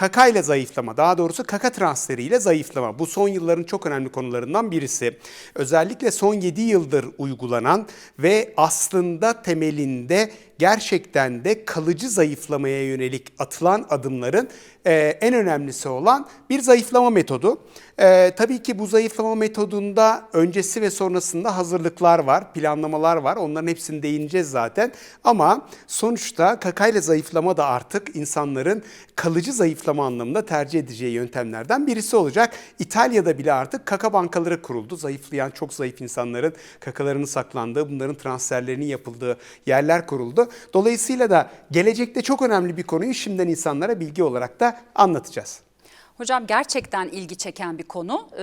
kakayla zayıflama, daha doğrusu kaka transferiyle zayıflama. Bu son yılların çok önemli konularından birisi. Özellikle son 7 yıldır uygulanan ve aslında temelinde gerçekten de kalıcı zayıflamaya yönelik atılan adımların e, en önemlisi olan bir zayıflama metodu. E, tabii ki bu zayıflama metodunda öncesi ve sonrasında hazırlıklar var, planlamalar var. Onların hepsini değineceğiz zaten. Ama sonuçta kakayla zayıflama da artık insanların kalıcı zayıflama anlamında tercih edeceği yöntemlerden birisi olacak. İtalya'da bile artık kaka bankaları kuruldu. Zayıflayan çok zayıf insanların kakalarının saklandığı, bunların transferlerinin yapıldığı yerler kuruldu. Dolayısıyla da gelecekte çok önemli bir konuyu şimdiden insanlara bilgi olarak da anlatacağız. Hocam gerçekten ilgi çeken bir konu. Ee,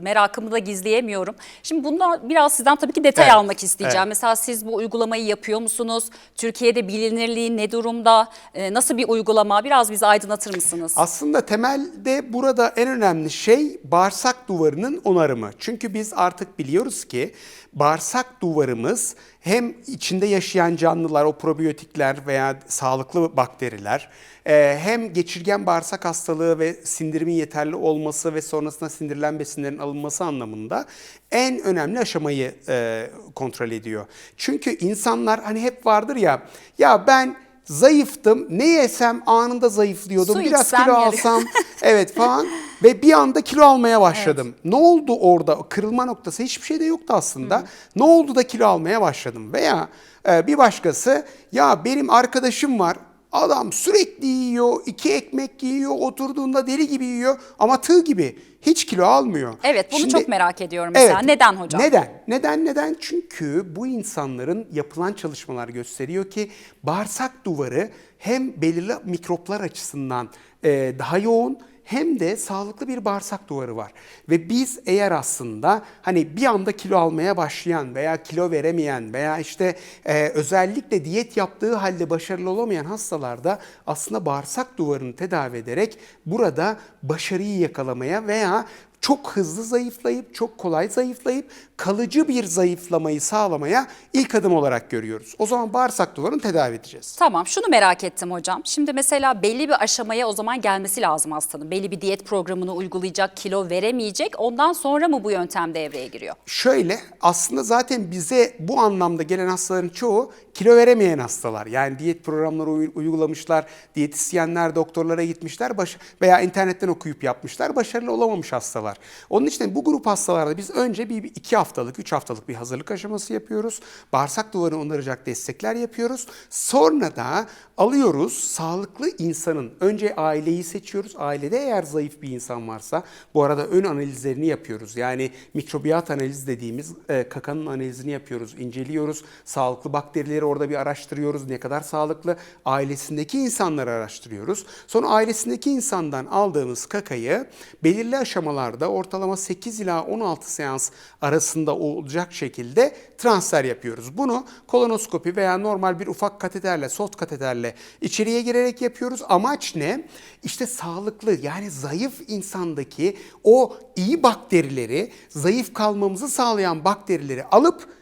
merakımı da gizleyemiyorum. Şimdi bundan biraz sizden tabii ki detay Evet, almak isteyeceğim. evet. Mesela siz bu uygulamayı yapıyor musunuz? Türkiye'de bilinirliği ne durumda? Ee, nasıl bir uygulama? Biraz bizi aydınlatır mısınız? Aslında temelde burada en önemli şey bağırsak duvarının onarımı. Çünkü biz artık biliyoruz ki bağırsak duvarımız hem içinde yaşayan canlılar, o probiyotikler veya sağlıklı bakteriler, e, hem geçirgen bağırsak hastalığı ve sindirimin yeterli olması ve sonrasında sindirilen besinlerin alınması anlamında en önemli aşamayı e, kontrol ediyor. Çünkü insanlar hani hep vardır ya, ya ben zayıftım, ne yesem anında zayıflıyordum, Su biraz kilo alsam evet falan ve bir anda kilo almaya başladım. Ne oldu orada? Kırılma noktası hiçbir şey de yoktu aslında. Ne oldu da kilo almaya başladım? Veya e, bir başkası ya benim arkadaşım var. Adam sürekli yiyor, iki ekmek yiyor, oturduğunda deli gibi yiyor ama tığ gibi hiç kilo almıyor. Evet, bunu Şimdi- çok merak ediyorum mesela. Neden hocam? Neden? Neden? Neden? Çünkü bu insanların yapılan çalışmalar gösteriyor ki bağırsak duvarı hem belirli mikroplar açısından e, daha yoğun hem de sağlıklı bir bağırsak duvarı var. Ve biz eğer aslında hani bir anda kilo almaya başlayan veya kilo veremeyen veya işte e, özellikle diyet yaptığı halde başarılı olamayan hastalarda aslında bağırsak duvarını tedavi ederek burada başarıyı yakalamaya veya çok hızlı zayıflayıp, çok kolay zayıflayıp kalıcı bir zayıflamayı sağlamaya ilk adım olarak görüyoruz. O zaman bağırsak duvarını tedavi edeceğiz. Tamam şunu merak ettim hocam. Şimdi mesela belli bir aşamaya o zaman gelmesi lazım hastanın. Belli bir diyet programını uygulayacak, kilo veremeyecek. Ondan sonra mı bu yöntem devreye giriyor? Şöyle aslında zaten bize bu anlamda gelen hastaların çoğu kilo veremeyen hastalar. Yani diyet programları uy- uygulamışlar, diyetisyenler doktorlara gitmişler baş veya internetten okuyup yapmışlar, başarılı olamamış hastalar. Onun için bu grup hastalarda biz önce bir bir iki haftalık, üç haftalık bir hazırlık aşaması yapıyoruz. Bağırsak duvarını onaracak destekler yapıyoruz. Sonra da alıyoruz sağlıklı insanın önce aileyi seçiyoruz. Ailede eğer zayıf bir insan varsa bu arada ön analizlerini yapıyoruz. Yani mikrobiyat analiz dediğimiz e, kakanın analizini yapıyoruz, inceliyoruz. Sağlıklı bakterileri orada bir araştırıyoruz. Ne kadar sağlıklı ailesindeki insanları araştırıyoruz. Sonra ailesindeki insandan aldığımız kakayı belirli aşamalarda ortalama 8 ila 16 seans arasında olacak şekilde transfer yapıyoruz. Bunu kolonoskopi veya normal bir ufak kateterle, soft kateterle içeriye girerek yapıyoruz. Amaç ne? İşte sağlıklı yani zayıf insandaki o iyi bakterileri, zayıf kalmamızı sağlayan bakterileri alıp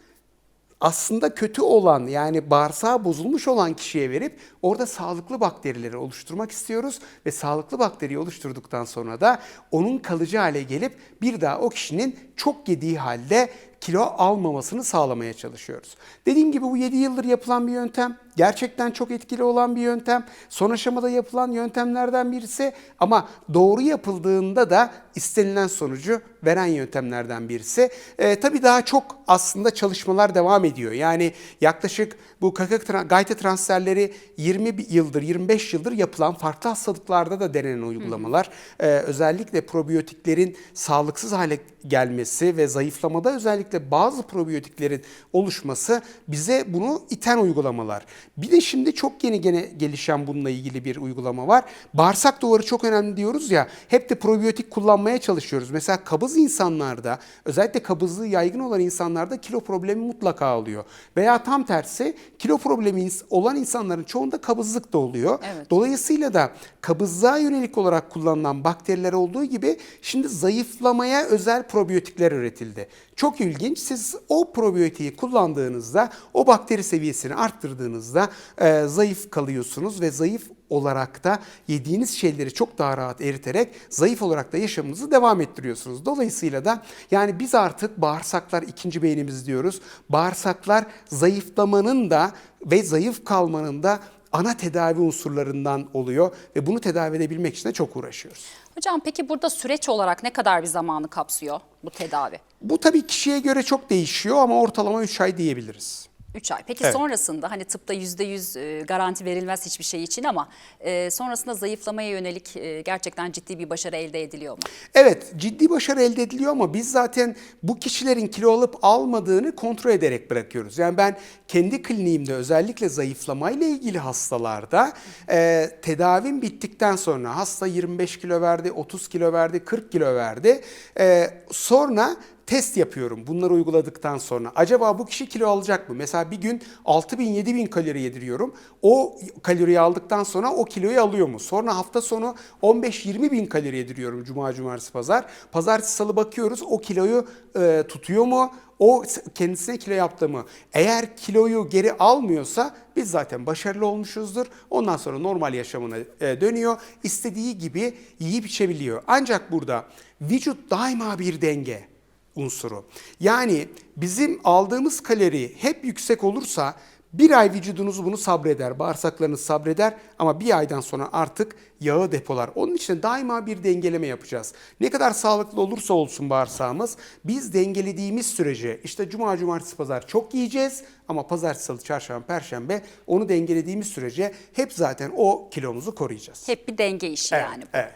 aslında kötü olan yani bağırsağı bozulmuş olan kişiye verip orada sağlıklı bakterileri oluşturmak istiyoruz ve sağlıklı bakteriyi oluşturduktan sonra da onun kalıcı hale gelip bir daha o kişinin çok yediği halde kilo almamasını sağlamaya çalışıyoruz. Dediğim gibi bu 7 yıldır yapılan bir yöntem. Gerçekten çok etkili olan bir yöntem. Son aşamada yapılan yöntemlerden birisi ama doğru yapıldığında da istenilen sonucu veren yöntemlerden birisi. Ee, tabii daha çok aslında çalışmalar devam ediyor. Yani yaklaşık bu kaka tra- gayta transferleri 20 bi- yıldır, 25 yıldır yapılan farklı hastalıklarda da denenen uygulamalar. Ee, özellikle probiyotiklerin sağlıksız hale gelmesi ve zayıflamada özellikle bazı probiyotiklerin oluşması bize bunu iten uygulamalar. Bir de şimdi çok yeni gene gelişen bununla ilgili bir uygulama var. Bağırsak duvarı çok önemli diyoruz ya. Hep de probiyotik kullanmaya çalışıyoruz. Mesela kabız insanlarda özellikle kabızlığı yaygın olan insanlarda kilo problemi mutlaka oluyor. Veya tam tersi kilo problemi olan insanların çoğunda kabızlık da oluyor. Evet. Dolayısıyla da kabızlığa yönelik olarak kullanılan bakteriler olduğu gibi şimdi zayıflamaya özel probiyotikler üretildi. Çok ilginç. Siz o probiyotiği kullandığınızda o bakteri seviyesini arttırdığınızda e, zayıf kalıyorsunuz ve zayıf olarak da yediğiniz şeyleri çok daha rahat eriterek zayıf olarak da yaşamınızı devam ettiriyorsunuz. Dolayısıyla da yani biz artık bağırsaklar ikinci beynimiz diyoruz. Bağırsaklar zayıflamanın da ve zayıf kalmanın da ana tedavi unsurlarından oluyor ve bunu tedavi edebilmek için de çok uğraşıyoruz. Hocam peki burada süreç olarak ne kadar bir zamanı kapsıyor bu tedavi? Bu tabii kişiye göre çok değişiyor ama ortalama 3 ay diyebiliriz. 3 ay. Peki Evet. sonrasında hani tıpta %100 e, garanti verilmez hiçbir şey için ama e, sonrasında zayıflamaya yönelik e, gerçekten ciddi bir başarı elde ediliyor mu? Evet ciddi başarı elde ediliyor ama biz zaten bu kişilerin kilo alıp almadığını kontrol ederek bırakıyoruz. Yani ben kendi kliniğimde özellikle zayıflamayla ilgili hastalarda e, tedavim bittikten sonra hasta 25 kilo verdi, 30 kilo verdi, 40 kilo verdi. E, sonra test yapıyorum bunları uyguladıktan sonra. Acaba bu kişi kilo alacak mı? Mesela bir gün 6000 7000 kalori yediriyorum. O kaloriyi aldıktan sonra o kiloyu alıyor mu? Sonra hafta sonu 15-20 bin kalori yediriyorum cuma cumartesi pazar. Pazartesi salı bakıyoruz o kiloyu e, tutuyor mu? O kendisine kilo yaptı mı? Eğer kiloyu geri almıyorsa biz zaten başarılı olmuşuzdur. Ondan sonra normal yaşamına e, dönüyor. İstediği gibi yiyip içebiliyor. Ancak burada vücut daima bir denge unsuru. Yani bizim aldığımız kalori hep yüksek olursa bir ay vücudunuz bunu sabreder, bağırsaklarınız sabreder ama bir aydan sonra artık yağı depolar. Onun için daima bir dengeleme yapacağız. Ne kadar sağlıklı olursa olsun bağırsağımız biz dengelediğimiz sürece işte cuma, cumartesi, pazar çok yiyeceğiz ama pazartesi, salı, çarşamba, perşembe onu dengelediğimiz sürece hep zaten o kilomuzu koruyacağız. Hep bir denge işi Evet, yani bu. evet.